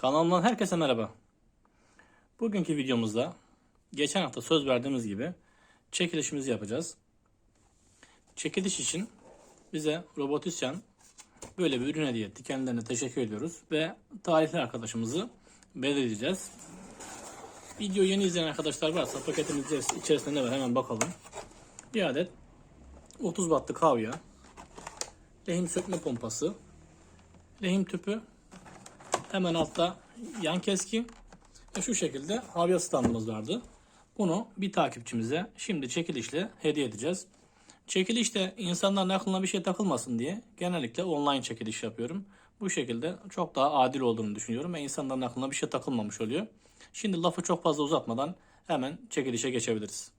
Kanalımdan herkese merhaba. Bugünkü videomuzda geçen hafta söz verdiğimiz gibi çekilişimizi yapacağız. Çekiliş için bize robotisyen böyle bir ürün hediye etti. Kendilerine teşekkür ediyoruz ve tarihli arkadaşımızı belirleyeceğiz. Video yeni izleyen arkadaşlar varsa paketimiz içeris- içerisinde ne var hemen bakalım. Bir adet 30 wattlık havya, lehim sökme pompası, lehim tüpü, hemen altta yan keskin ve şu şekilde havya standımız vardı. Bunu bir takipçimize şimdi çekilişle hediye edeceğiz. Çekilişte insanların aklına bir şey takılmasın diye genellikle online çekiliş yapıyorum. Bu şekilde çok daha adil olduğunu düşünüyorum ve insanların aklına bir şey takılmamış oluyor. Şimdi lafı çok fazla uzatmadan hemen çekilişe geçebiliriz.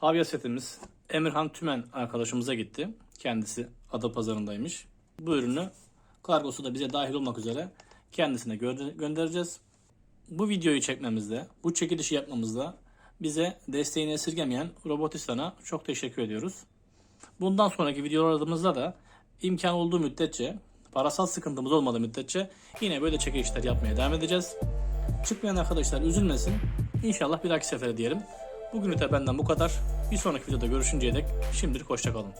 Havya setimiz Emirhan Tümen arkadaşımıza gitti. Kendisi Adapazarı'ndaymış. Bu ürünü kargosu da bize dahil olmak üzere kendisine gö- göndereceğiz. Bu videoyu çekmemizde, bu çekilişi yapmamızda bize desteğini esirgemeyen Robotistan'a çok teşekkür ediyoruz. Bundan sonraki videolarımızda da imkan olduğu müddetçe, parasal sıkıntımız olmadığı müddetçe yine böyle çekilişler yapmaya devam edeceğiz. Çıkmayan arkadaşlar üzülmesin. İnşallah bir dahaki sefere diyelim. Bugünlük de benden bu kadar. Bir sonraki videoda görüşünceye dek şimdilik hoşçakalın.